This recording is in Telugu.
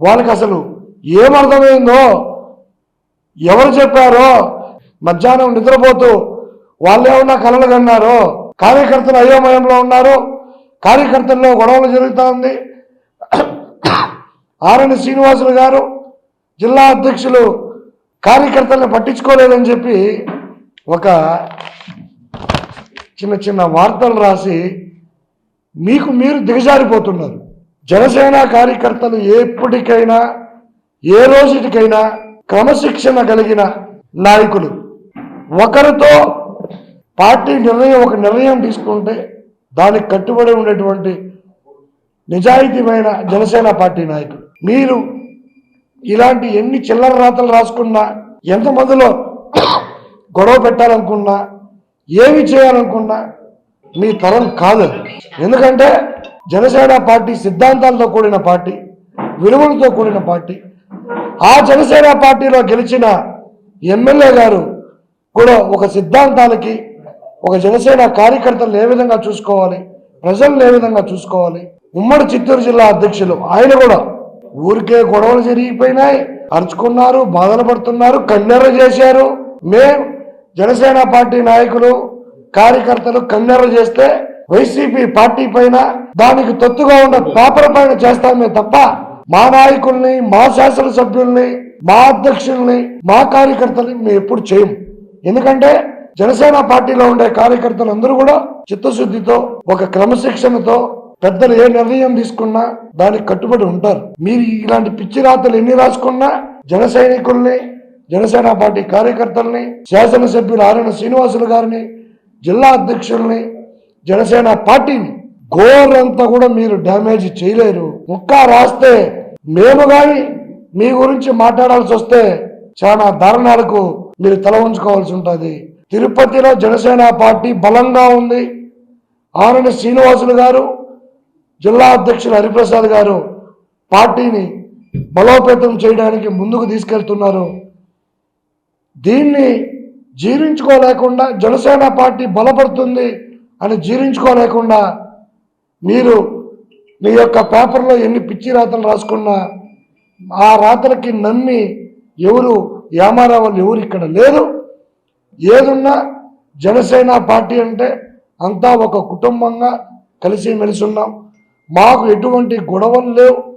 వాళ్ళకి అసలు ఏమర్థమైందో ఎవరు చెప్పారో? మధ్యాహ్నం నిద్రపోతూ వాళ్ళు ఏమన్నా కలలు కన్నారో? కార్యకర్తలు అయోమయంలో ఉన్నారు. కార్యకర్తల్లో గొడవలు జరుగుతూ ఉంది. ఆరణి శ్రీనివాసులు గారు జిల్లా అధ్యక్షులు కార్యకర్తలను పట్టించుకోలేదని చెప్పి ఒక చిన్న చిన్న వార్తలు రాసి మీకు మీరు దిగజారిపోతున్నారు. జనసేన కార్యకర్తలు ఎప్పటికైనా ఏ రోజుటికైనా క్రమశిక్షణ కలిగిన నాయకులు. ఒకరితో పార్టీ నిర్ణయం ఒక నిర్ణయం తీసుకుంటే దానికి కట్టుబడి ఉండేటువంటి నిజాయితీమైన జనసేన పార్టీ నాయకులు. మీరు ఇలాంటి ఎన్ని చిల్లర రాతలు రాసుకున్నా ఎంతమందిలో గొడవ పెట్టాలనుకున్నా ఏమి చేయాలనుకున్నా మీ తరం కాదు. ఎందుకంటే జనసేన పార్టీ సిద్ధాంతాలతో కూడిన పార్టీ విలువలతో కూడిన పార్టీ. ఆ జనసేన పార్టీలో గెలిచిన ఎమ్మెల్యే గారు కూడా ఒక సిద్ధాంతాలకి ఒక జనసేన కార్యకర్తలు ఏ విధంగా చూసుకోవాలి ప్రజలను ఏ విధంగా చూసుకోవాలి? ఉమ్మడి చిత్తూరు జిల్లా అధ్యక్షులు ఆయన కూడా ఊరికే గొడవలు జరిగిపోయినాయి అరుచుకున్నారు బాధలు పడుతున్నారు కన్నెర్ర చేశారు. మేం జనసేన పార్టీ నాయకులు కార్యకర్తలు కన్నెర్ర చేస్తే వైసీపీ పార్టీ పైన దానికి తొత్తుగా ఉన్న పేపర్ పైన చేస్తామే తప్ప మా నాయకుల్ని మా శాసనసభ్యుల్ని మా అధ్యక్షుల్ని మా కార్యకర్తల్ని మేము ఎప్పుడు చేయము. ఎందుకంటే జనసేన పార్టీలో ఉండే కార్యకర్తలు అందరూ కూడా చిత్తశుద్ధితో ఒక క్రమశిక్షణతో పెద్దలు ఏ నిర్ణయం తీసుకున్నా దానికి కట్టుబడి ఉంటారు. మీరు ఇలాంటి పిచ్చి రాతలు ఎన్ని రాసుకున్నా జన సైనికుల్ని జనసేన పార్టీ కార్యకర్తల్ని శాసనసభ్యులు ఆర్ఎన్ శ్రీనివాసులు గారిని జిల్లా అధ్యక్షుల్ని జనసేన పార్టీని అంతా కూడా మీరు డ్యామేజ్ చేయలేరు. ముక్క రాస్తే మేము గాని మీ గురించి మాట్లాడాల్సి వస్తే చాలా దారుణాలకు మీరు తల ఉంచుకోవాల్సి ఉంటుంది. తిరుపతిలో జనసేన పార్టీ బలంగా ఉంది. ఆనని శ్రీనివాసులు గారు జిల్లా అధ్యక్షులు హరిప్రసాద్ గారు పార్టీని బలోపేతం చేయడానికి ముందుకు తీసుకెళ్తున్నారు. దీన్ని జీర్ణించుకోలేకుండా జనసేన పార్టీ బలపడుతుంది. అని జీర్ణించుకోలేకుండా మీరు మీ యొక్క పేపర్లో ఎన్ని పిచ్చి రాతలు రాసుకున్నా ఆ రాతలకి నమ్మి ఎవరు ఏమారా వాళ్ళు ఎవరు ఇక్కడ లేదు ఏదున్నా జనసేన పార్టీ అంటే అంతా ఒక కుటుంబంగా కలిసి మెలిసి ఉన్నాం. మాకు ఎటువంటి గొడవలు లేవు.